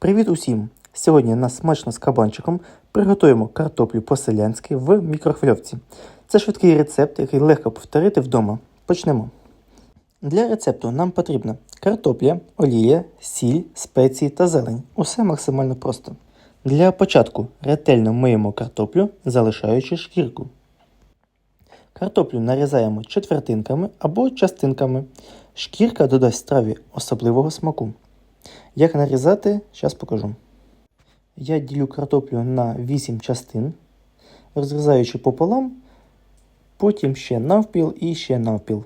Привіт усім! Сьогодні на смачно з кабанчиком приготуємо картоплю по-селянськи в мікрохвильовці. Це швидкий рецепт, який легко повторити вдома. Почнемо. Для рецепту нам потрібна картопля, олія, сіль, спеції та зелень. Усе максимально просто. Для початку ретельно миємо картоплю, залишаючи шкірку. Картоплю нарізаємо четвертинками або частинками. Шкірка додасть страві особливого смаку. Як нарізати, зараз покажу. Я ділю картоплю на 8 частин, розрізаючи пополам, потім ще навпіл і ще навпіл.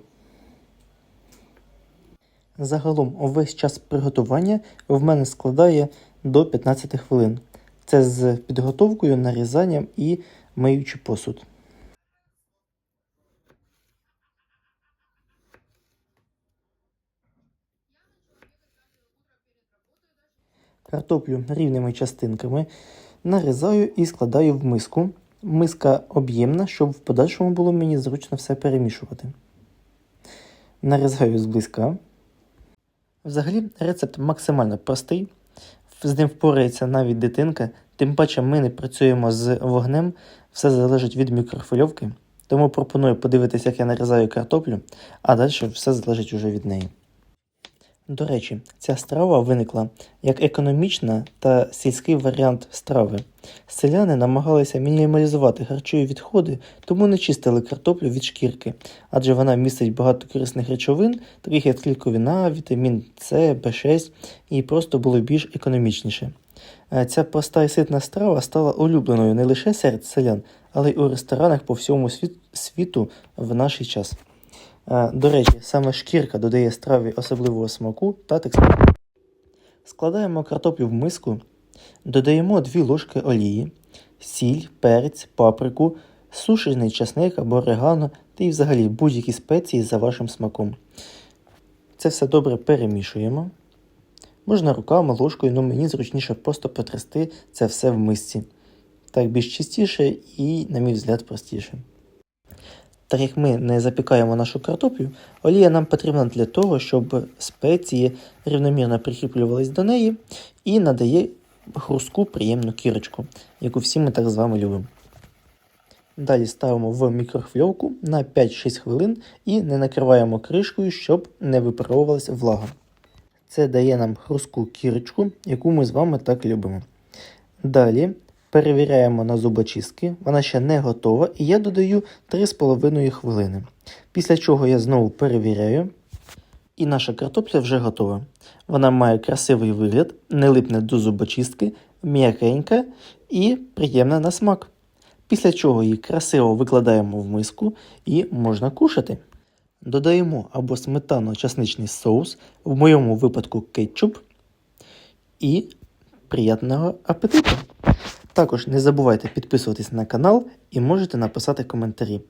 Загалом увесь час приготування в мене складає до 15 хвилин. Це з підготовкою, нарізанням і миючи посуд. Картоплю рівними частинками нарізаю і складаю в миску. Миска об'ємна, щоб в подальшому було мені зручно все перемішувати. Нарізаю зблизька. Взагалі, рецепт максимально простий. З ним впорається навіть дитинка, тим паче ми не працюємо з вогнем, все залежить від мікрохвильовки. Тому пропоную подивитися, як я нарізаю картоплю, а далі все залежить уже від неї. До речі, ця страва виникла як економічна та сільський варіант страви. Селяни намагалися мінімалізувати харчові відходи, тому не чистили картоплю від шкірки, адже вона містить багато корисних речовин, таких як клітковина, вітамін С, В6, і просто було більш економічніше. Е, Ця проста і ситна страва стала улюбленою не лише серед селян, але й у ресторанах по всьому світу в наш час. Е, До речі, саме шкірка додає страві особливого смаку та текстуру. Складаємо картоплю в миску, додаємо 2 ложки олії, сіль, перець, паприку, сушений часник або орегано та й взагалі будь-які спеції за вашим смаком. Це все добре перемішуємо. Можна руками, ложкою, але мені зручніше просто потрясти це все в мисці. Так більш чистіше і, на мій взгляд, простіше. Так як ми не запікаємо нашу картоплю, олія нам потрібна для того, щоб спеції рівномірно прикріплювались до неї і надає хрустку приємну кірочку, яку всі ми так з вами любимо. Далі ставимо в мікрохвильовку на 5-6 хвилин і не накриваємо кришкою, щоб не випаровувалася влага. Це дає нам хрустку кірочку, яку ми з вами так любимо. Далі перевіряємо на зубочистки, вона ще не готова, і я додаю 3,5 хвилини. Після чого я знову перевіряю. І наша картопля вже готова. Вона має красивий вигляд, не липне до зубочистки, м'якенька і приємна на смак. Після чого її красиво викладаємо в миску і можна кушати. Додаємо або сметано-часничний соус, в моєму випадку кетчуп. І приємного апетиту! Також не забувайте підписуватись на канал і можете написати коментарі.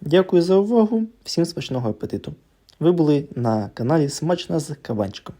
Дякую за увагу, всім смачного апетиту! Ви були на каналі Смачно з кабанчиком.